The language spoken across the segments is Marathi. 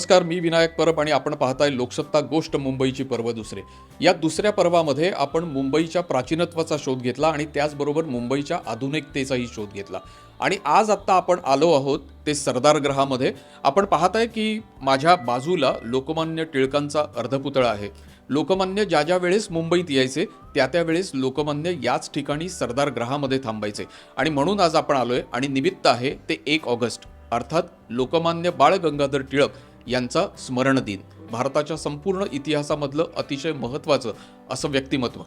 नमस्कार मी विनायक परब आणि आपण पाहताय लोकसत्ता गोष्ट मुंबईची पर्व दुसरे. या दुसऱ्या पर्वामध्ये आपण मुंबईच्या प्राचीनत्वाचा शोध घेतला आणि त्याचबरोबर मुंबईच्या आधुनिकतेचाही शोध घेतला. आणि आज आत्ता आपण आलो आहोत ते सरदार ग्रहामध्ये. आपण पाहताय की माझ्या बाजूला लोकमान्य टिळकांचा अर्धपुतळा आहे. लोकमान्य ज्या ज्या वेळेस मुंबईत यायचे त्या त्या वेळेस लोकमान्य याच ठिकाणी सरदार ग्रहामध्ये थांबायचे. आणि म्हणून आज आपण आलोय आणि निमित्त आहे ते एक ऑगस्ट. अर्थात लोकमान्य बाळ गंगाधर टिळक यांचा स्मरण दिन. भारताच्या संपूर्ण इतिहासामधलं अतिशय महत्त्वाचं असं व्यक्तिमत्व.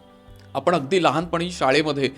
आपण अगदी लहानपणी शाळेमध्ये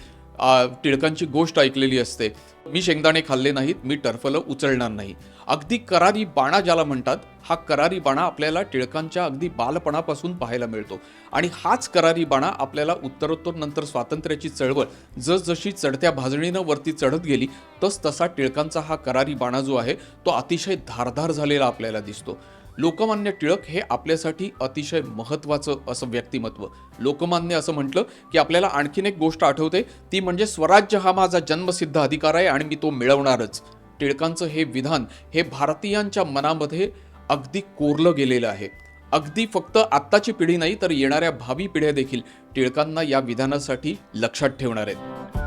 टिळकांची गोष्ट ऐकलेली असते. मी शेंगदाणे खाल्ले नाहीत मी टर्फलं उचलणार नाही. अगदी करारी बाणा ज्याला म्हणतात हा करारी बाणा आपल्याला टिळकांच्या अगदी बालपणापासून पाहायला मिळतो. आणि हाच करारी बाणा आपल्याला उत्तरोत्तर नंतर स्वातंत्र्याची चळवळ जसजशी चढत्या भाजणीनं वरती चढत गेली तस तसा टिळकांचा हा करारी बाणा जो आहे तो अतिशय धारधार झालेला आपल्याला दिसतो. लोकमान्य टिळक हे आपल्यासाठी अतिशय महत्त्वाचं असं व्यक्तिमत्व. लोकमान्य असं म्हटलं की आपल्याला आणखीन एक गोष्ट आठवते ती म्हणजे स्वराज्य हा माझा जन्मसिद्ध अधिकार आहे आणि मी तो मिळवणारच. टिळकांचं हे विधान हे भारतीयांच्या मनामध्ये अगदी कोरलं गेलेलं आहे. अगदी फक्त आत्ताची पिढी नाही तर येणाऱ्या भावी पिढ्या देखील टिळकांना या विधानासाठी लक्षात ठेवणार आहेत.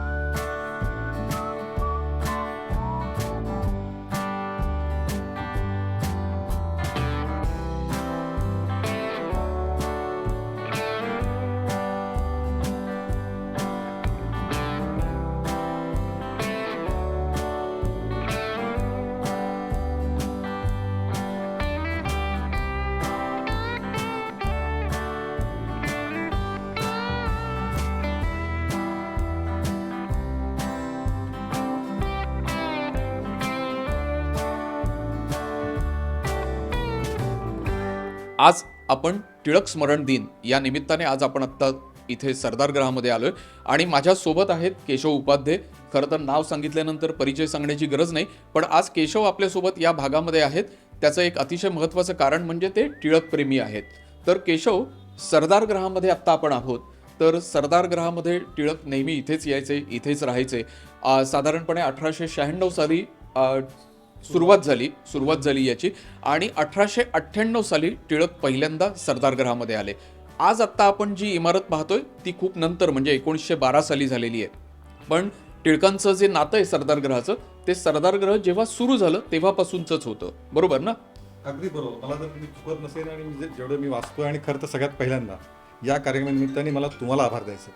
आज आपण टिळक स्मरण दिन या निमित्ताने आज आपण आत्ता इथे सरदार ग्रहामध्ये आलोय. आणि माझ्यासोबत आहेत केशव उपाध्ये. खरं तर नाव सांगितल्यानंतर परिचय सांगण्याची गरज नाही पण आज केशव आपल्यासोबत या भागामध्ये आहेत. त्याचं एक अतिशय महत्त्वाचं कारण म्हणजे ते टिळकप्रेमी आहेत. तर केशव सरदार ग्रहामध्ये आत्ता आपण आहोत. तर सरदार ग्रहामध्ये टिळक नेहमी इथेच यायचे इथेच राहायचे. साधारणपणे अठराशे शहाण्णव साली सुरुवात झाली सुरुवात झाली याची. आणि अठराशे अठ्ठ्याण्णव साली टिळक पहिल्यांदा सरदारगृहामध्ये आले. आज आत्ता आपण जी इमारत पाहतोय ती खूप नंतर म्हणजे एकोणीसशे बारा साली झालेली आहे. पण टिळकांचं जे नातं आहे सरदारगृहाचं ते सरदारगृह जेव्हा सुरू झालं तेव्हापासूनच होतं. बरोबर ना? अगदी बरोबर. मला जर मी चुकत नसेल आणि म्हणजे जेवढं मी वाचतोय आणि खरं तर सगळ्यात पहिल्यांदा या कार्यक्रमानिमित्ताने मला तुम्हाला आभार द्यायचं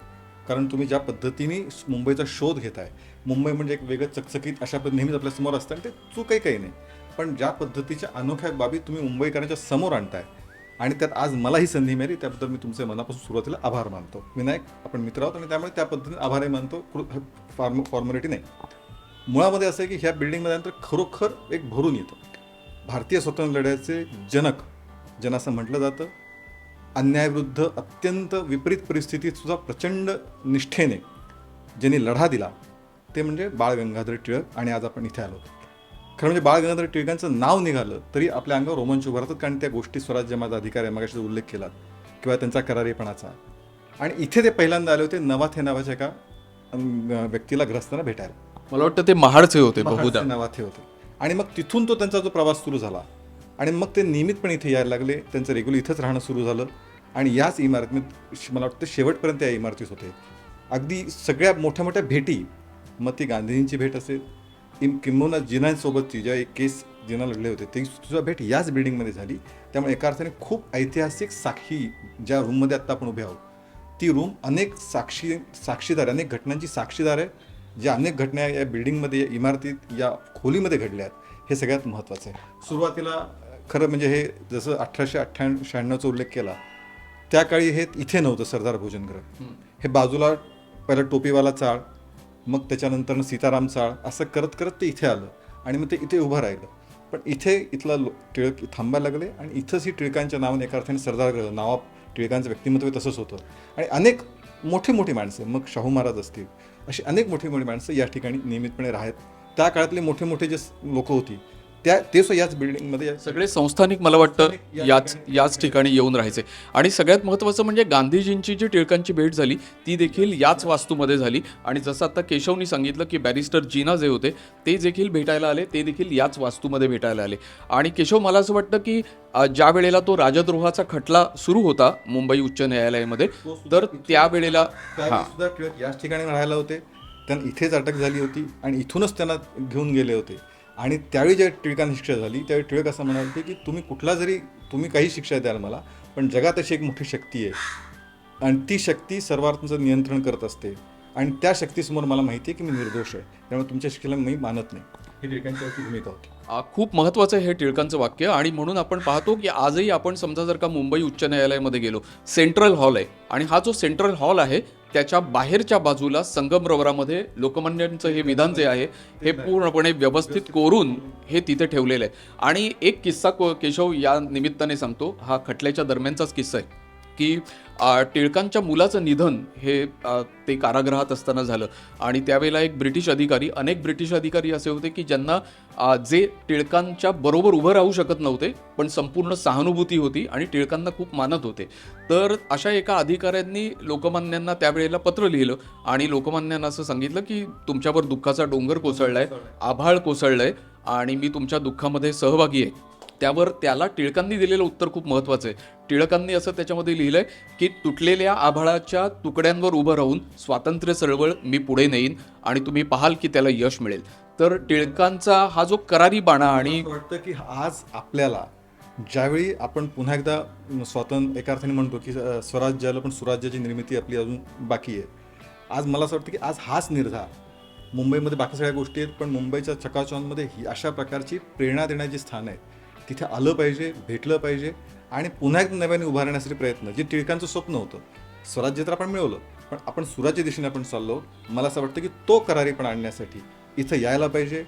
कारण तुम्ही ज्या पद्धतीने मुंबईचा शोध घेताय मुंबई म्हणजे एक वेगळं चकचकीत अशा नेहमीच आपल्यासमोर असतं आणि ते चूकही काही नाही. पण ज्या पद्धतीच्या अनोख्या बाबी तुम्ही मुंबईकरांच्या समोर आणताय आणि त्यात आज मला ही संधी मिळाली त्याबद्दल मी तुमचे मनापासून सुरुवातीला आभार मानतो. विनायक आपण मित्र आहोत आणि त्यामुळे त्या पद्धतीने आभारही मानतो. फॉर्म फॉर्मॅलिटी नाही. मुळामध्ये असं आहे की ह्या बिल्डिंगमध्ये नंतर खरोखर एक भरून येतं. भारतीय स्वातंत्र्य लढ्याचे जनक ज्यांना असं म्हटलं जातं. अन्यायाविरुद्ध अत्यंत विपरीत परिस्थितीत सुद्धा प्रचंड निष्ठेने ज्यांनी लढा दिला ते म्हणजे बाळ गंगाधर टिळक आणि आज आपण इथे आलो. खरं म्हणजे बाळ गंगाधर टिळकांचं नाव निघालं तरी आपल्या अंगावर रोमांच उभं राहतात कारण त्या गोष्टी स्वराज्य माझा अधिकार आहे मगाशी उल्लेख केला किंवा त्यांचा करारीपणाचा. आणि इथे ते पहिल्यांदा आले होते नवाथे नावाच्या एका व्यक्तीला ग्रस्ताना भेटायला. मला वाटतं ते महाडचे होते नावाथे होते. आणि मग तिथून तो त्यांचा जो प्रवास सुरू झाला आणि मग ते नियमितपणे इथे यायला लागले. त्यांचं रेग्युलर इथंच राहणं सुरू झालं. आणि याच इमारतीत श- मला वाटतं शेवटपर्यंत या इमारतीत होते. अगदी सगळ्या मोठ्या मोठ्या भेटी. मग ती गांधीजींची भेट असेल. इन किंबहुना जिनांसोबतची ज्या एक केस जिना लढले होते ती सुद्धा भेट याच बिल्डिंगमध्ये झाली. त्यामुळे एका अर्थाने खूप ऐतिहासिक साक्षी ज्या रूममध्ये आत्ता आपण उभे आहोत ती रूम अनेक साक्षी साक्षीदार अनेक घटनांची साक्षीदार आहे. ज्या अनेक घटना या बिल्डिंगमध्ये या इमारतीत या खोलीमध्ये घडल्या आहेत. हे सगळ्यात महत्त्वाचं आहे. सुरुवातीला खरं म्हणजे हे जसं अठराशे अठ्ठ्याण्णव शहाण्णवचा उल्लेख केला त्या काळी हे इथे नव्हतं सरदार भोजनगृह हे बाजूला पहिला टोपीवाला चाळ मग त्याच्यानंतर सीताराम चाळ असं करत करत ते इथे आलं आणि मग ते इथे उभं राहिलं. पण इथे इथला लो टिळक थांबायला लागले आणि इथंच ही टिळकांच्या नावाने एका अर्थाने सरदार ग्रह नावा टिळकांचं व्यक्तिमत्व तसंच होतं. आणि अनेक मोठी मोठी माणसं मग शाहू महाराज असतील अशी अनेक मोठी मोठी माणसं या ठिकाणी नियमितपणे राहत त्या काळातले मोठे मोठे जे लोक होती त्या ते सुद्धा याच बिल्डिंगमध्ये सगळे संस्थानिक मला वाटतं याच याच ठिकाणी येऊन राहायचे. आणि सगळ्यात महत्त्वाचं म्हणजे गांधीजींची जी टिळकांची भेट झाली ती देखील याच वास्तूमध्ये झाली. आणि जसं आता केशवनी सांगितलं की बॅरिस्टर जीना जे होते ते देखील भेटायला आले ते देखील याच वास्तूमध्ये भेटायला आले. आणि केशव मला असं वाटतं की ज्या वेळेला तो राजद्रोहाचा खटला सुरू होता मुंबई उच्च न्यायालयामध्ये तर त्यावेळेला हां. टिळक याच ठिकाणी राहायला होते. त्यांना इथेच अटक झाली होती आणि इथूनच त्यांना घेऊन गेले होते. आणि त्यावेळी ज्या टिळकांना शिक्षा झाली त्यावेळी टिळक असं म्हणाले की तुम्ही कुठला जरी तुम्ही काही शिक्षा द्याल मला पण जगात अशी एक मोठी शक्ती आहे. आणि ती शक्ती सर्वार्थांचं नियंत्रण करत असते. आणि त्या शक्तीसमोर मला माहिती आहे की मी निर्दोष आहे. त्यामुळे तुमच्या शिक्षेला मी मानत नाही. ही टिळकांची भूमिका होती खूप महत्त्वाचं आहे हे टिळकांचं वाक्य. आणि म्हणून आपण पाहतो की आजही आपण समजा जर का मुंबई उच्च न्यायालयामध्ये गेलो सेंट्रल हॉल आहे. आणि हा जो सेंट्रल हॉल आहे त्याच्या बाहेरच्या बाजूला संगमरवरामध्ये लोकमान्यांचं हे विधान जे आहे हे पूर्णपणे व्यवस्थित कोरून हे तिथे ठेवलेलं आहे. आणि एक किस्सा को केशव या निमित्ताने सांगतो. हा खटल्याच्या दरम्यानचाच किस्सा आहे. की टिळकांच्या मुलाचं निधन हे ते कारागृहात असताना झालं. आणि त्यावेळेला एक ब्रिटिश अधिकारी अनेक ब्रिटिश अधिकारी असे होते की ज्यांना जे टिळकांच्या बरोबर उभं राहू शकत नव्हते पण संपूर्ण सहानुभूती होती आणि टिळकांना खूप मानत होते. तर अशा एका अधिकाऱ्यांनी लोकमान्यांना त्यावेळेला पत्र लिहिलं आणि लोकमान्यांना असं सांगितलं की तुमच्यावर दुःखाचा डोंगर कोसळलाय आभाळ कोसळलं आहे आणि मी तुमच्या दुःखामध्ये सहभागी आहे. त्यावर त्याला टिळकांनी दिलेलं उत्तर खूप महत्त्वाचं आहे. टिळकांनी असं त्याच्यामध्ये लिहिलंय की तुटलेल्या आभाळाच्या तुकड्यांवर उभं राहून स्वातंत्र्य चळवळ मी पुढे नेईन आणि तुम्ही पाहाल की त्याला यश मिळेल. तर टिळकांचा हा जो करारी बाणा आणि वाटतं की आज आपल्याला ज्यावेळी आपण पुन्हा एकदा स्वातंत्र्य एका अर्थाने म्हणतो की स्वराज्याला पण सुराज्याची निर्मिती आपली अजून बाकी आहे. आज मला असं वाटतं की आज हाच निर्धार. मुंबईमध्ये बाकी सगळ्या गोष्टी आहेत पण मुंबईच्या चकाचौंधमध्ये ही अशा प्रकारची प्रेरणा देण्याचे स्थान आहे. तिथे आलं पाहिजे भेटलं पाहिजे आणि पुन्हा एक नव्याने उभारण्यासाठी प्रयत्न. जे टिळकांचं स्वप्न होतं स्वराज्य तर आपण मिळवलं पण आपण सुराज्य दिशेने आपण चाललो मला असं वाटतं की तो करारीपणा आणण्यासाठी इथं यायला पाहिजे.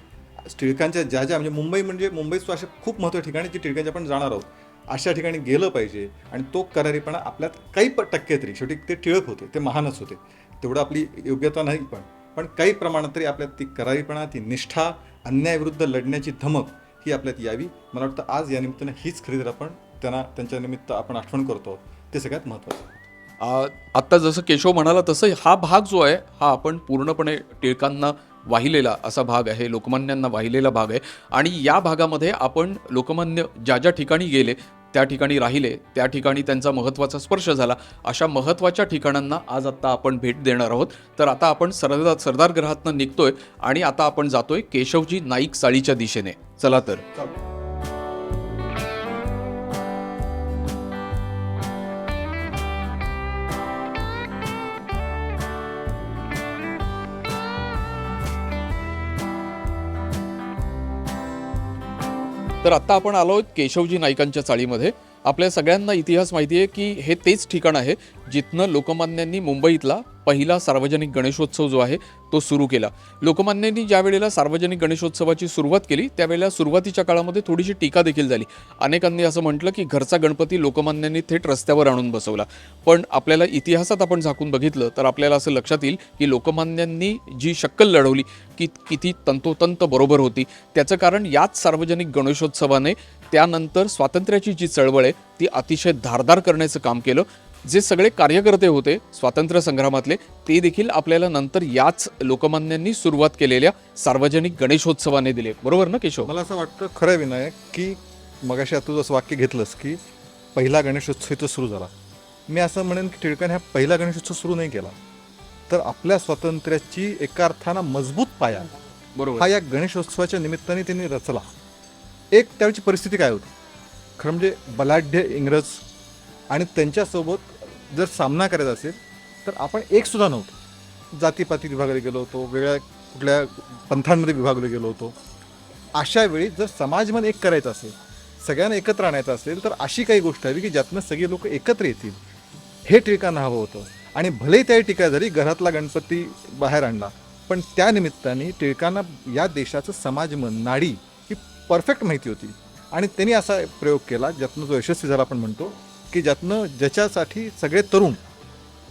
टिळकांच्या ज्या ज्या म्हणजे मुंबई म्हणजे मुंबईचं असे खूप महत्त्व ठिकाणी जी टिळकांच्या आपण जाणार आहोत अशा ठिकाणी गेलं पाहिजे आणि तो करारीपणा आपल्यात काही प टक्के तरी शेवटी ते टिळक होते ते महानच होते. तेवढं आपली योग्यता नाही पण पण काही प्रमाणात तरी आपल्यात ती करारीपणा ती निष्ठा अन्यायाविरुद्ध लढण्याची धमक ही आपल्यात यावी. मला वाटतं आज या निमित्तानं हीच खरेदी आपण त्यांना त्यांच्या निमित्त आपण आठवण करतो. ते सगळ्यात महत्त्वाचं. आत्ता जसं केशव म्हणाला तसं हा भाग जो आहे हा आपण पूर्णपणे टिळकांना वाहिलेला असा भाग आहे लोकमान्यांना वाहिलेला भाग आहे. आणि या भागामध्ये आपण लोकमान्य ज्या ज्या ठिकाणी गेले त्या ठिकाणी राहिले त्या ठिकाणी त्यांचा महत्त्वाचा स्पर्श झाला. अशा महत्त्वाच्या ठिकाणांना आज आत्ता आपण भेट देणार आहोत. तर आता आपण सरदार सरदार ग्रहातनं निघतोय आणि आता आपण जातोय केशवजी नाईक चाळीच्या दिशेने. चला तर. तर आत्ता आपण आलो आहोत केशवजी नाईकांच्या चाळीमध्ये. आपल्या सगळ्यांना इतिहास माहिती आहे की हे तेच ठिकाण आहे जिथनं लोकमान्यांनी मुंबईतला पहिला सार्वजनिक गणेशोत्सव जो आहे तो सुरू केला. लोकमान्यांनी ज्या वेळेला सार्वजनिक गणेशोत्सवाची सुरुवात केली त्यावेळेला सुरुवातीच्या काळामध्ये थोडीशी टीका देखील झाली. अनेकांनी असं म्हटलं की घरचा गणपती लोकमान्यांनी थेट रस्त्यावर आणून बसवला. पण आपल्याला इतिहासात आपण झाकून बघितलं तर आपल्याला असं लक्षात येईल की लोकमान्यांनी जी शक्कल लढवली की किती तंतोतंत बरोबर होती. त्याचं कारण याच सार्वजनिक गणेशोत्सवाने त्यानंतर स्वातंत्र्याची जी चळवळ आहे ती अतिशय धारदार करण्याचं काम केलं. जे सगळे कार्यकर्ते होते स्वातंत्र्य संग्रामातले ते देखील आपल्याला नंतर याच लोकमान्यांनी सुरुवात केलेल्या सार्वजनिक गणेशोत्सवाने दिले. बरोबर ना केशव? मला असं वाटतं खरं विनायक की मगाशी आता तू जसं वाक्य घेतलंस की पहिला गणेशोत्सव इथं सुरू झाला. मी असं म्हणेन की टिळकाने हा पहिला गणेशोत्सव सुरू नाही केला. तर आपल्या स्वातंत्र्याची एका अर्थानं मजबूत पाया बरोबर. हा या गणेशोत्सवाच्या निमित्ताने त्यांनी रचला. एक त्यावेळची परिस्थिती काय होती? खरं म्हणजे बलाढ्य इंग्रज आणि त्यांच्यासोबत जर सामना करायचा असेल तर आपण एकसुद्धा नव्हतो. जातीपाती विभागले गेलो होतो वेगळ्या कुठल्या पंथांमध्ये विभागले गेलो होतो. अशा वेळी जर समाजमध्ये एक करायचं असेल सगळ्यांना एकत्र आणायचं असेल तर अशी काही गोष्ट हवी की ज्यातनं सगळे लोक एकत्र येतील. हे टिळकांना हवं होतं. आणि भले त्या टीका जरी घरातला गणपती बाहेर आणला पण त्या निमित्ताने टिळकांना या देशाचं समाजमन नाडी ही परफेक्ट माहिती होती. आणि त्यांनी असा प्रयोग केला ज्यातनं जो यशस्वी झाला आपण म्हणतो की ज्यातनं ज्याच्यासाठी सगळे तरुण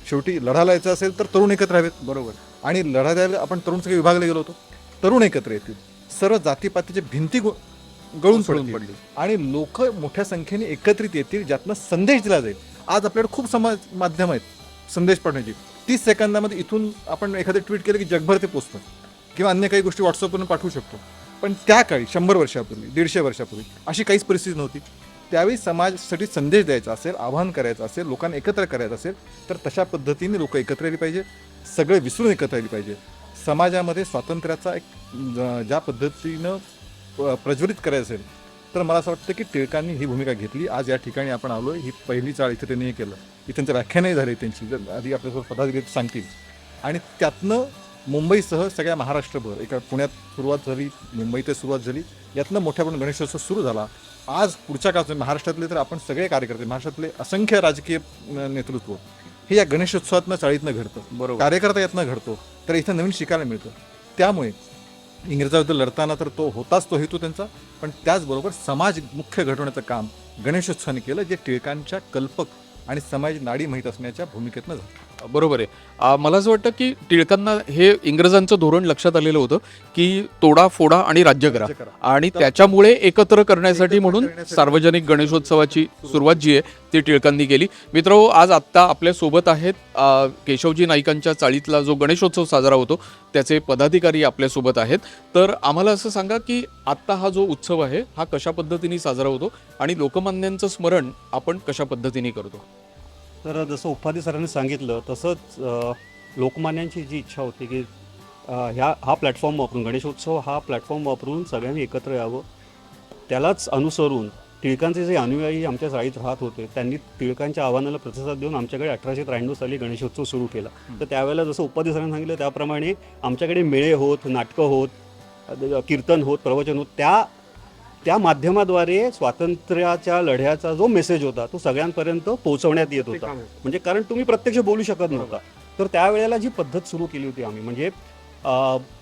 शेवटी लढायला यायचं असेल तर तरुण एकत्र हवेत. बरोबर. आणि लढा द्यायला आपण तरुण सगळे विभागले गेलो होतो. तरुण एकत्र येतील. सर्व जातीपातीचे भिंती गळून कोसळून पडतील. आणि लोक मोठ्या संख्येने एकत्रित येतील ज्यातनं संदेश दिला जाईल. आज आपल्याकडे खूप समाज माध्यम आहेत संदेश पाठवण्याची. तीस सेकंदामध्ये इथून आपण एखादं ट्विट केलं की जगभर ते पोचतं. किंवा अन्य काही गोष्टी व्हॉट्सअपवरून पाठवू शकतो. पण त्या काळी शंभर वर्षापूर्वी दीडशे वर्षापूर्वी अशी काहीच परिस्थिती नव्हती. त्यावेळी समाजासाठी संदेश द्यायचा असेल आवाहन करायचं असेल लोकांना एकत्र करायचं असेल तर तशा पद्धतीने लोक एकत्र आली पाहिजे सगळे विसरून एकत्र आली पाहिजे. समाजामध्ये स्वातंत्र्याचा एक ज्या पद्धतीनं प- प्रज्वलित करायचं असेल तर मला असं वाटतं की टिळकांनी ही भूमिका घेतली. आज या ठिकाणी आपण आलो ही पहिली चाळ इथे त्यांनी हे केलं. की त्यांचं व्याख्यानही झाले त्यांची. जर आधी आपल्यासोबत पदाधिकारी सांगतील. आणि त्यातनं मुंबईसह सगळ्या महाराष्ट्रभर. एका पुण्यात सुरुवात झाली मुंबईत सुरुवात झाली. यातनं मोठ्या प्रमाणात गणेशोत्सव सुरू झाला. आज पुढच्या काळात महाराष्ट्रातले तर आपण सगळे कार्यकर्ते महाराष्ट्रातले असंख्य राजकीय नेतृत्व हे या गणेशोत्सवातनं चाळीतनं घडतं. बरोबर. कार्यकर्ता यातनं घडतो. तर इथं नवीन शिकायला मिळतं. त्यामुळे इंग्रजाविरुद्ध लढताना तर तो होताच तो हेतू त्यांचा पण त्याचबरोबर समाज मुख्य घडवण्याचं काम गणेशोत्सवाने केलं जे टिळकांच्या कल्पक आणि समाज नाडी माहीत असण्याच्या भूमिकेतनं झालं. बरोबर आहे. मला असं वाटतं की टिळकांना हे इंग्रजांचं धोरण लक्षात आलेलं होतं की तोडा फोडा आणि राज्य करा. आणि त्याच्यामुळे एकत्र करण्यासाठी म्हणून सार्वजनिक गणेशोत्सवाची सुरुवात जी आहे ती टिळकांनी केली. मित्र आज आत्ता आपल्यासोबत आहेत केशवजी नाईकांच्या चाळीतला जो गणेशोत्सव साजरा होतो त्याचे पदाधिकारी आपल्यासोबत आहेत. तर आम्हाला असं सांगा की आत्ता हा जो उत्सव आहे हा कशा पद्धतीने साजरा होतो आणि लोकमान्यांचं स्मरण आपण कशा पद्धतीने करतो? तर जसं उपाधी सरांनी सांगितलं तसंच लोकमान्यांची जी इच्छा होती की ह्या हा प्लॅटफॉर्म वापरून गणेशोत्सव हा प्लॅटफॉर्म वापरून सगळ्यांनी एकत्र यावं. त्यालाच अनुसरून टिळकांचे जे अनुयायी आमच्या चाळीत राहत होते त्यांनी टिळकांच्या आव्हानाला प्रतिसाद देऊन आमच्याकडे अठराशे त्र्याण्णव साली गणेशोत्सव सुरू केला. तर त्यावेळेला जसं उपाधी सरांनी सांगितलं त्याप्रमाणे आमच्याकडे मेळे होत नाटकं होत कीर्तन होत प्रवचन होत त्या त्या माध्यमाद्वारे स्वातंत्र्याच्या लढ्याचा जो मेसेज होता तो सगळ्यांपर्यंत पोहोचवण्यात येत होता. म्हणजे कारण तुम्ही प्रत्यक्ष बोलू शकत नव्हता. तर त्यावेळेला जी पद्धत सुरू केली होती आम्ही म्हणजे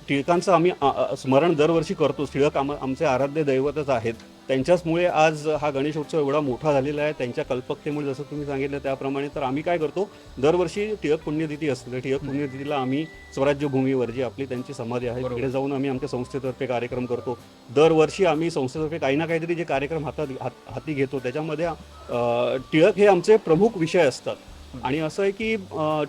टिळकांचं आम्ही स्मरण दरवर्षी करतो. टिळक आम आमचे आराध्य दैवतच आहेत. त्यांच्याचमुळे आज हा गणेशोत्सव एवढा मोठा झालेला आहे. त्यांच्या कल्पकतेमुळे जसं तुम्ही सांगितलं त्याप्रमाणे तर आम्ही काय करतो दरवर्षी टिळक पुण्यतिथी असते. तर टिळक पुण्यतिथीला आम्ही स्वराज्य भूमीवर जी आपली त्यांची समाधी आहे. तिकडे जाऊन आम्ही आमच्या संस्थेतर्फे कार्यक्रम करतो. दरवर्षी आम्ही संस्थेतर्फे काही ना काहीतरी जे कार्यक्रम हातात हात- हाती घेतो त्याच्यामध्ये टिळक हे आमचे प्रमुख विषय असतात. आणि असं आहे की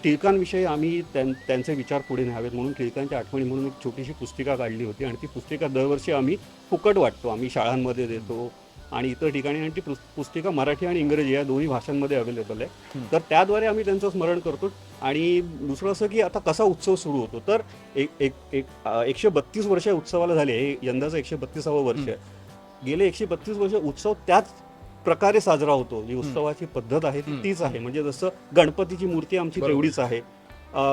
टिळकांविषयी आम्ही त्यां त्यांचे विचार पुढे न्यावेत म्हणून टिळकांच्या आठवणी म्हणून एक छोटीशी पुस्तिका काढली होती आणि ती पुस्तिका दरवर्षी आम्ही फुकट वाटतो. आम्ही शाळांमध्ये देतो आणि इतर ठिकाणी आणि ती पुस- पुस्तिका मराठी आणि इंग्रजी या दोन्ही भाषांमध्ये अवेलेबल आहे. तर त्याद्वारे आम्ही त्यांचं स्मरण करतो आणि दुसरं असं की आता कसा उत्सव सुरू होतो? तर एक एक एक एकशे बत्तीस वर्ष उत्सवाला झाले हे यंदाचं एकशे बत्तीसावं वर्ष आहे. गेले एकशे बत्तीस वर्ष उत्सव त्याच प्रकारे साजरा होतो. जी उत्सवाची पद्धत आहे ती. तीच आहे. म्हणजे जसं गणपतीची मूर्ती आमची. तेवढीच आहे.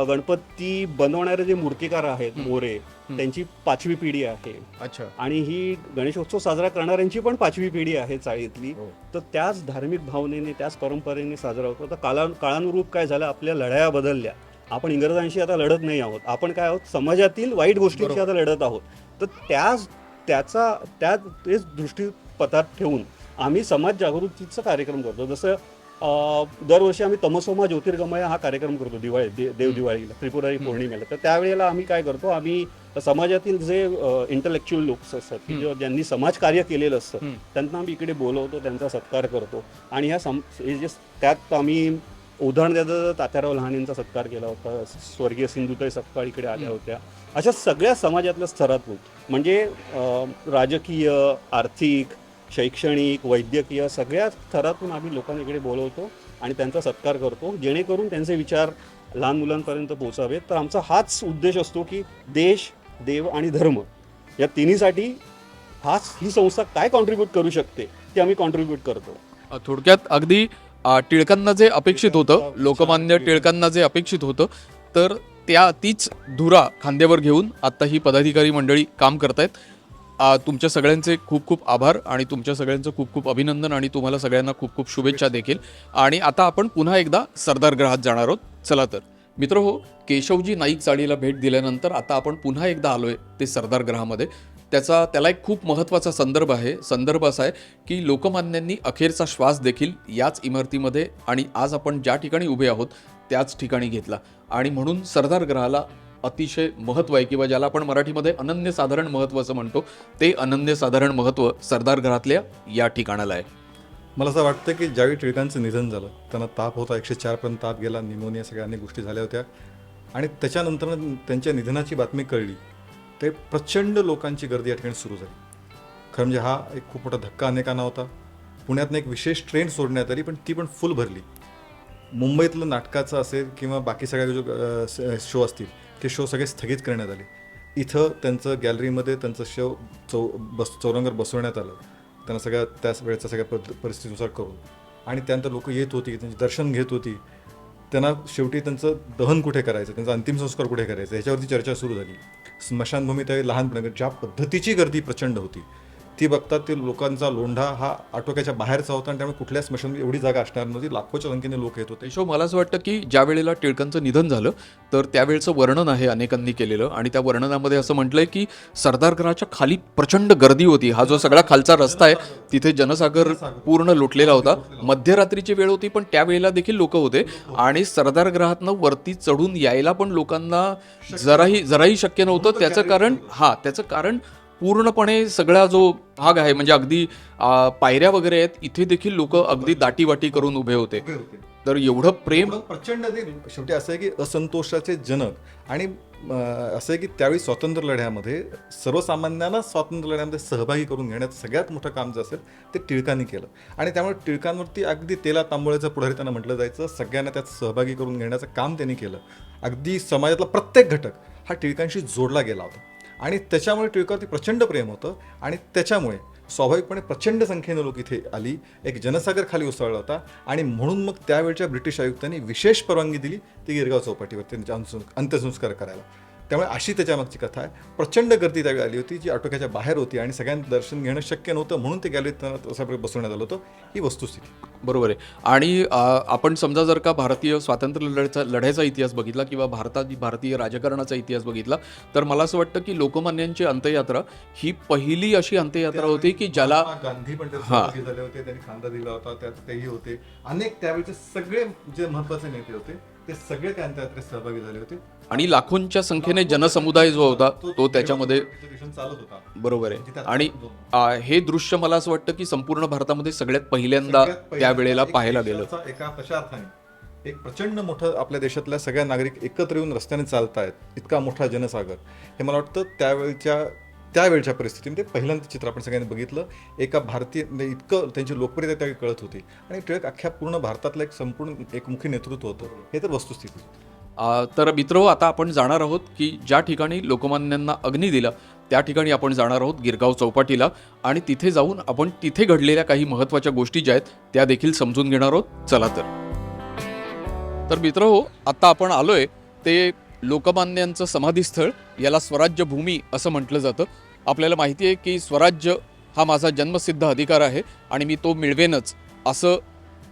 गणपती बनवणारे जे मूर्तिकार आहेत. मोरे त्यांची पाचवी पिढी आहे. अच्छा. आणि ही गणेशोत्सव साजरा करणाऱ्यांची पण पाचवी पिढी आहे चाळीतली. हो. तर त्याच धार्मिक भावनेने त्याच परंपरेने साजरा होतो. तर काला काळानुरूप काय झालं? आपल्या लढाया बदलल्या. आपण इंग्रजांशी आता लढत नाही आहोत. आपण काय आहोत? समाजातील वाईट गोष्टींशी. आता लढत आहोत. तर त्याच त्याचा त्या तेच दृष्टीपथात ठेवून आम्ही समाज जागृतीचा कार्यक्रम करतो. जसं दरवर्षी आम्ही तमसोमा ज्योतिर्गमय हा कार्यक्रम करतो दिवाळी दे- देव दिवाळीला त्रिपुरारी पौर्णिमेला. तर त्यावेळेला आम्ही काय करतो आम्ही समाजातील जे इंटलेक्च्युअल लोक असतात की ज्यांनी समाजकार्य केलेलं असतं. त्यांना आम्ही इकडे बोलवतो त्यांचा सत्कार करतो. आणि ह्या सम हे जे त्यात आम्ही उदाहरण द्यायचं तात्याराव लहानेंचा सत्कार केला होता स्वर्गीय सिंधुताई सत्कार इकडे आल्या होत्या. अशा सगळ्या समाजातल्या स्तरातून म्हणजे राजकीय आर्थिक शैक्षणिक वैद्यकीय सगळ्या स्तरातून आम्ही लोकांना इकडे बोलवतो आणि त्यांचा सत्कार करतो जेणेकरून त्यांचे विचार लहान मुलांपर्यंत पोहोचावेत. तर आमचा हाच उद्देश असतो की देश देव आणि धर्म या तिन्हीसाठी हाच ही संस्था काय कॉन्ट्रीब्यूट करू शकते ते आम्ही कॉन्ट्रीब्यूट करतो. थोडक्यात अगदी टिळकांना जे अपेक्षित होतं लोकमान्य टिळकांना जे अपेक्षित होतं तर त्या तीच धुरा खांद्यावर घेऊन आता ही पदाधिकारी मंडळी काम करतायत. तुमच्या सगळ्यांचे खूप खूप आभार आणि तुमच्या सगळ्यांचं खूप खूप अभिनंदन आणि तुम्हाला सगळ्यांना खूप खूप शुभेच्छा देखील. आणि आता आपण पुन्हा एकदा सरदार ग्रहात जाणार आहोत. चला तर. मित्र हो केशवजी नाईक चाळीला भेट दिल्यानंतर आता आपण पुन्हा एकदा आलोय ते सरदार ग्रहामध्ये. त्याचा त्याला एक खूप महत्त्वाचा संदर्भ आहे. संदर्भ असा आहे की लोकमान्यांनी अखेरचा श्वास देखील याच इमारतीमध्ये आणि आज आपण ज्या ठिकाणी उभे आहोत त्याच ठिकाणी घेतला. आणि म्हणून सरदार ग्रहाला अतिशय महत्त्व आहे किंवा ज्याला आपण मराठीमध्ये अनन्यसाधारण महत्त्व असं म्हणतो ते अनन्यसाधारण महत्त्व सरदार घरातल्या या ठिकाणाला आहे. मला असं वाटतं की ज्यावेळी टिळकांचं निधन झालं त्यांना ताप होता एकशे चारपर्यंत ताप गेला निमोनिया सगळ्या अनेक गोष्टी झाल्या होत्या. आणि त्याच्यानंतर त्यांच्या निधनाची बातमी कळली ते प्रचंड लोकांची गर्दी या ठिकाणी सुरू झाली. खरं म्हणजे हा एक खूप मोठा धक्का अनेकांना होता. पुण्यातनं एक विशेष ट्रेन सोडण्यात आली पण ती पण फुल भरली. मुंबईतलं नाटकाचं असेल किंवा बाकी सगळ्या जो शो असतील ते शो सगळे स्थगित करण्यात आले. इथं त्यांचं गॅलरीमध्ये त्यांचं शो चौ बस चौरंगर बसवण्यात आलं. त्यांना सगळ्या त्याच वेळेचा सगळ्या पद परिस्थितीनुसार करून. आणि त्यानंतर लोक येत होती त्यांचे दर्शन घेत होती. त्यांना शेवटी त्यांचं दहन कुठे करायचं? त्यांचा अंतिम संस्कार कुठे करायचं? ह्याच्यावरती चर्चा सुरू झाली. स्मशानभूमी त्यावेळी लहानपणी ज्या पद्धतीची गर्दी प्रचंड होती. ती बघता ते लोकांचा लोंढा हा आटोक्याच्या बाहेरचा होता आणि त्यामुळे कुठल्या स्मशान एवढी जागा असणार नव्हती. लाखोच्या संख्येने लोक येत होते. शो मला असं वाटतं की ज्या वेळेला टिळकांचं निधन झालं तर त्यावेळचं वर्णन आहे अनेकांनी केलेलं. आणि त्या वर्णनामध्ये असं म्हटलंय की सरदार घराच्या खाली प्रचंड गर्दी होती. हा जो सगळा खालचा रस्ता आहे तिथे जनसागर पूर्ण लोटलेला होता. मध्यरात्रीची वेळ होती पण त्यावेळेला देखील लोक होते. आणि सरदार ग्रहातनं वरती चढून यायला पण लोकांना जराही जराही शक्य नव्हतं. त्याचं कारण हा त्याचं कारण पूर्णपणे सगळा जो भाग आहे म्हणजे अगदी पायऱ्या वगैरे आहेत इथे देखील लोक अगदी दाटीवाटी करून उभे होते. तर एवढं प्रेम प्रचंड शेवटी असं आहे की असंतोषाचे जनक आणि असं आहे की त्यावेळी स्वातंत्र्य लढ्यामध्ये सर्वसामान्यांना स्वातंत्र्य लढ्यामध्ये सहभागी करून घेण्याचं सगळ्यात मोठं काम जे असेल ते टिळकांनी केलं. आणि त्यामुळे टिळकांवरती अगदी तेला तांबोळ्याचं पुढारी त्यांना म्हटलं जायचं सगळ्यांना त्यात सहभागी करून घेण्याचं काम त्यांनी केलं. अगदी समाजातला प्रत्येक घटक हा टिळकांशी जोडला गेला होता. आणि त्याच्यामुळे टिळकावरती प्रचंड प्रेम होतं. आणि त्याच्यामुळे स्वाभाविकपणे प्रचंड संख्येने लोक इथे आली. एक जनसागर खाली उसळला होता. आणि म्हणून मग त्यावेळच्या ब्रिटिश आयुक्तांनी विशेष परवानगी दिली ती गिरगाव चौपाटीवर त्यांचे अंत्यसंस्कार करायला. त्यामुळे अशी त्याच्यामागची कथा आहे. प्रचंड गर्दी त्यावेळी आली होती जी आटोक्याच्या बाहेर होती आणि सगळ्यांना दर्शन घेणं शक्य नव्हतं म्हणून ते गॅलरीत त्यांना बसवण्यात आलं होतं. ही वस्तुस्थिती. बरोबर आहे. आणि आपण समजा जर का भारतीय स्वातंत्र्य लढ्याचा लढ्याचा इतिहास बघितला किंवा भारतात भारतीय राजकारणाचा इतिहास बघितला तर मला असं वाटतं की लोकमान्यांची अंत्ययात्रा ही पहिली अशी अंत्ययात्रा होती की ज्याला गांधी पण झाले होते त्यांनी खांदा दिला होता त्यात तेही होते. अनेक त्यावेळेचे सगळे जे महत्त्वाचे नेते होते ते सगळे त्या अंत्ययात्रेत सहभागी झाले होते. आणि लाखोंच्या संख्येने जनसमुदाय जो होता तो त्याच्यामध्ये चालत बरोबर आहे. आणि आ, हे दृश्य मला असं वाटतं की संपूर्ण भारतामध्ये सगळ्यात पहिल्यांदा त्यावेळेला पाहायला गेलं. एका तशा अर्थाने? एक प्रचंड मोठं आपल्या देशातल्या सगळ्या नागरिक एकत्र येऊन रस्त्याने चालतायत इतका मोठा जनसागर. हे मला वाटतं त्यावेळच्या त्यावेळच्या परिस्थितीमध्ये पहिल्यांदा चित्र आपण सगळ्यांनी बघितलं. एका भारतीय म्हणजे इतकं त्यांची लोकप्रियता त्यावेळी कळत होती. आणि टिळक अख्ख्या पूर्ण भारतातलं एक संपूर्ण एकमुखी नेतृत्व होतं. हे तर वस्तुस्थिती तर मित्र आता आपण जाणार आहोत की ज्या ठिकाणी लोकमान्यांना अग्नी दिला त्या ठिकाणी आपण जाणार आहोत गिरगाव चौपाटीला आणि तिथे जाऊन आपण तिथे घडलेल्या काही महत्त्वाच्या गोष्टी ज्या आहेत त्या देखील समजून घेणार आहोत. चला तर. तर मित्र हो आत्ता आपण आलोय ते लोकमान्यांचं समाधीस्थळ याला स्वराज्य भूमी असं म्हटलं जातं. आपल्याला माहिती आहे की स्वराज्य हा माझा जन्मसिद्ध अधिकार आहे आणि मी तो मिळवेनच असं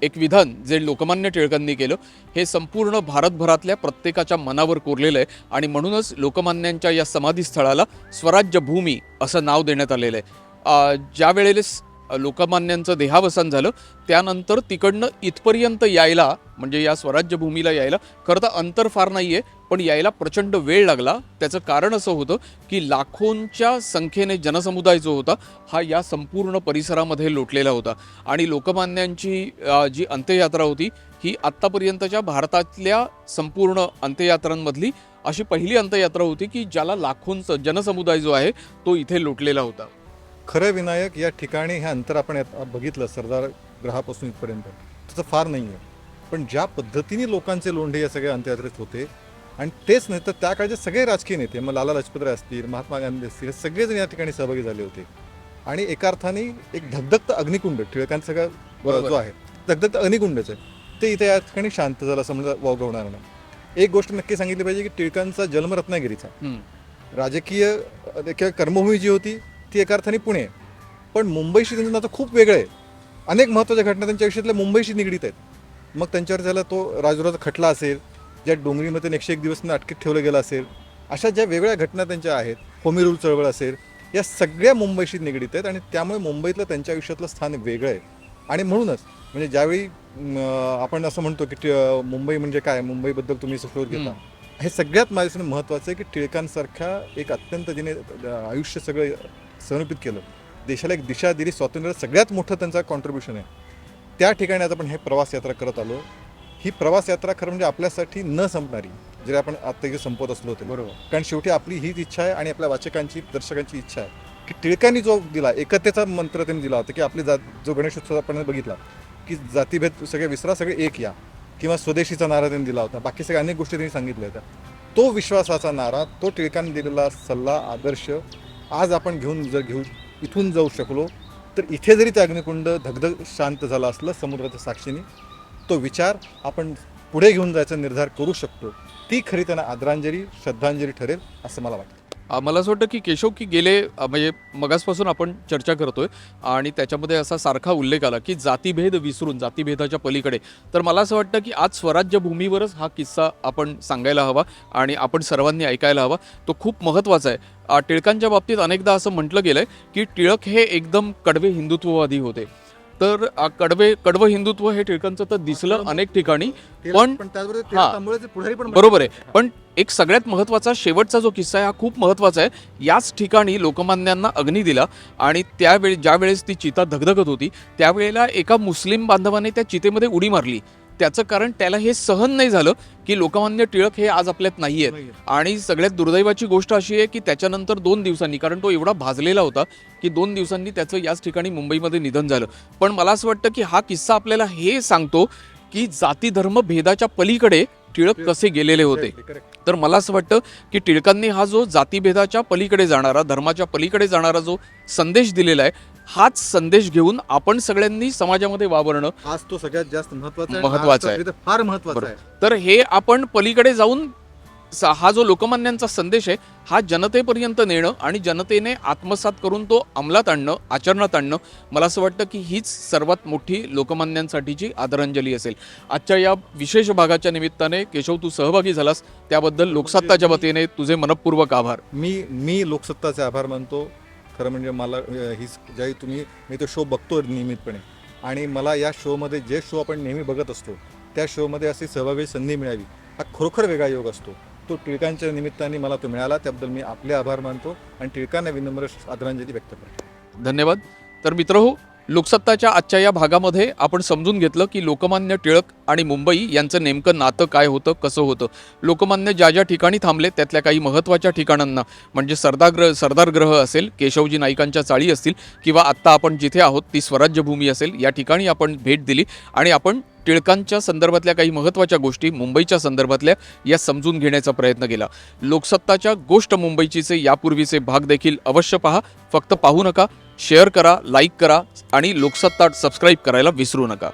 एक विधान जे लोकमान्य टिळकांनी केलं हे संपूर्ण भारतभरातल्या प्रत्येकाच्या मनावर कोरलेलं आहे. आणि म्हणूनच लोकमान्यांच्या या समाधीस्थळाला स्वराज्यभूमी असं नाव देण्यात आलेलं आहे. ज्या वेळेस लोकमान्यांचं देहावसान झालं त्यानंतर तिकडनं इथपर्यंत यायला म्हणजे या स्वराज्यभूमीला यायला खरं तर अंतर फार नाही आहे पण यायला प्रचंड वेळ लागला. त्याचं कारण असं होतं की लाखोंच्या संख्येने जनसमुदाय जो होता हा या संपूर्ण परिसरामध्ये लोटलेला होता. आणि लोकमान्यांची जी अंत्ययात्रा होती ही आत्तापर्यंतच्या भारतातल्या संपूर्ण अंत्ययात्रांमधली अशी पहिली अंत्ययात्रा होती की ज्याला लाखोंचं जनसमुदाय जो आहे तो इथे लोटलेला होता. खरं विनायक या ठिकाणी हे अंतर आपण बघितलं सरदार ग्रहापासून इथपर्यंत. त्याचं फार नाही आहे पण ज्या पद्धतीने लोकांचे लोंढे या सगळ्या अंत्ययात्रेत होते आणि तेच नाही तर त्या काळचे सगळे राजकीय नेते मग लाला लजपतराय असतील महात्मा गांधी असतील हे सगळेजण या ठिकाणी सहभागी झाले होते. आणि एका अर्थाने एक धगधगत अग्निकुंड टिळकांचा सगळं. जो आहे धगधगत अग्निकुंडच आहे. ते इथे या ठिकाणी शांत झालं असं म्हणजे वावगवणार नाही. एक गोष्ट नक्की सांगितली पाहिजे की टिळकांचा जन्म रत्नागिरीचा. राजकीय किंवा कर्मभूमी जी होती ती एका अर्थाने पुणे पण मुंबईशी त्यांचं नातं खूप वेगळं आहे. अनेक महत्त्वाच्या घटना त्यांच्या आयुष्यातल्या मुंबईशी निगडीत आहेत. मग त्यांच्यावर झाला तो राजरोचा खटला असेल ज्या डोंगरीमध्ये एकशे एक दिवस अटकेत ठेवलं गेलं असेल अशा ज्या वेगळ्या घटना त्यांच्या आहेत होमी रूल चळवळ असेल या सगळ्या मुंबईशी निगडीत आहेत आणि त्यामुळे मुंबईतलं त्यांच्या आयुष्यातलं स्थान वेगळं आहे. आणि म्हणूनच म्हणजे ज्यावेळी आपण असं म्हणतो की मुंबई म्हणजे काय मुंबईबद्दल तुम्ही सफर घेता. हे सगळ्यात माझ्यासाठी महत्त्वाचं आहे की टिळकांसारख्या एक अत्यंत जिने आयुष्य सगळं समर्पित केलं. देशाला एक दिशा दिली स्वातंत्र्य सगळ्यात मोठं त्यांचा कॉन्ट्रीब्युशन आहे. त्या ठिकाणी आज आपण हे प्रवास यात्रा करत आलो. ही प्रवास यात्रा खरं म्हणजे आपल्यासाठी न संपणारी जरी आपण आत्ता इथे संपत असलो होते बरोबर. कारण शेवटी आपली हीच इच्छा आहे आणि आपल्या वाचकांची दर्शकांची इच्छा आहे. की टिळकांनी जो दिला एकतेचा मंत्र त्यांनी दिला होता की आपली जात जो गणेशोत्सव आपण बघितला की जातीभेद सगळे विसरा सगळे एक या. किंवा स्वदेशीचा नारा त्यांनी दिला होता. बाकी सगळ्या अनेक गोष्टी त्यांनी सांगितल्या होत्या. तो विश्वासाचा नारा तो टिळकांनी दिलेला सल्ला आदर्श आज आपण घेऊन जर घेऊ इथून जाऊ शकलो तर इथे जरी ते अग्निकुंड धगधग शांत झाला असलं समुद्राच्या साक्षीने तो विचार आपण पुढे घेऊन जायचा निर्धार करू शकतो. ती खरी त्यांना आदरांजली श्रद्धांजली ठरेल असं मला वाटतं. मला असं वाटतं की केशव की गेले म्हणजे मगासपासून आपण चर्चा करतोय आणि त्याच्यामध्ये असा सारखा उल्लेख आला की जातीभेद विसरून जातीभेदाच्या पलीकडे. तर मला असं वाटतं की आज स्वराज्य भूमीवरच हा किस्सा आपण सांगायला हवा आणि आपण सर्वांनी ऐकायला हवा. तो खूप महत्त्वाचा आहे. टिळकांच्या बाबतीत अनेकदा असं म्हटलं गेलं आहे की टिळक हे एकदम कडवे हिंदुत्ववादी होते. तर कडवे कडवं हिंदुत्व हे टिळकांचं तर दिसलं अनेक ठिकाणी पण हा. बरोबर आहे. पण एक सगळ्यात महत्त्वाचा शेवटचा जो किस्सा आहे हा खूप महत्त्वाचा आहे. याच ठिकाणी लोकमान्यांना अग्नी दिला आणि त्यावेळी ज्या वेळेस ती चिता धगधगत होती त्यावेळेला एका मुस्लिम बांधवाने त्या चितेमध्ये उडी मारली. त्याचं कारण त्याला हे सहन नाही झालं की लोकमान्य टिळक हे आज आपल्यात नाही आहेत नाहीये. आणि सगळ्यात दुर्दैवाची गोष्ट अशी आहे की त्याच्यानंतर दोन दिवसांनी कारण तो एवढा भाजलेला होता की दोन दिवसांनी त्याचं याच ठिकाणी मुंबईमध्ये निधन झालं पण मला असं वाटतं की हा किस्सा आपल्याला हे सांगतो की जाती धर्म भेदाच्या पलीकडे टिळक कसे गेलेले होते. तर मला असं वाटतं की टिळकांनी हा जो जातीभेदाच्या पलीकडे जाणारा धर्माच्या पलीकडे जाणारा जो संदेश दिलेला आहे हाच संदेश घेऊन आपण सगळ्यांनी समाजामध्ये वावरणं आज तो सगळ्यात जास्त महत्त्वाचा महत्त्वाचा आहे. फार महत्त्वाचा. आहे तर हे आपण पलीकडे जाऊन हा जो लोकमान्यांचा संदेश आहे हा जनतेपर्यंत नेणं आणि जनतेने आत्मसात करून तो अंमलात आणणं आचरणात आणणं मला असं वाटतं की हीच सर्वात मोठी लोकमान्यांसाठीची आदरांजली असेल. आजच्या या विशेष भागाच्या निमित्ताने केशव तू सहभागी झालास. त्याबद्दल लोकसत्ताच्या वतीने तुझे मनपूर्वक आभार. मी मी लोकसत्ताचे आभार मानतो. खरं म्हणजे मला ही ज्याही तुम्ही मी तो शो बघतो नियमितपणे. आणि मला या शोमध्ये जे शो आपण नेहमी बघत असतो त्या शोमध्ये अशी सहभागी संधी मिळावी. हा खरोखर वेगळा योग असतो. तो टिळकांच्या निमित्ताने मला तो मिळाला. त्याबद्दल मी आपले आभार मानतो आणि टिळकांना विनम्र आदरांजली व्यक्त करतो. धन्यवाद. तर मित्र हो लोकसत्ताच्या आजच्या या भागामध्ये आपण समजून घेतलं की लोकमान्य टिळक आणि मुंबई यांचं नेमकं नातं काय होतं कसं होतं. लोकमान्य ज्या ज्या ठिकाणी थांबले त्यातल्या काही महत्त्वाच्या ठिकाणांना म्हणजे सरदारग्रह सरदारग्रह असेल केशवजी नाईकांच्या चाळी असतील किंवा आत्ता आपण जिथे आहोत ती स्वराज्यभूमी असेल या ठिकाणी आपण भेट दिली. आणि आपण टिळकांच्या संदर्भातल्या काही महत्त्वाच्या गोष्टी मुंबईच्या संदर्भातल्या या समजून घेण्याचा प्रयत्न केला. लोकसत्ताच्या गोष्ट मुंबईचीचे यापूर्वीचे भाग देखील अवश्य पहा. फक्त पाहू नका शेअर करा लाईक करा आणि लोकसत्ता सबस्क्राईब करायला विसरू नका.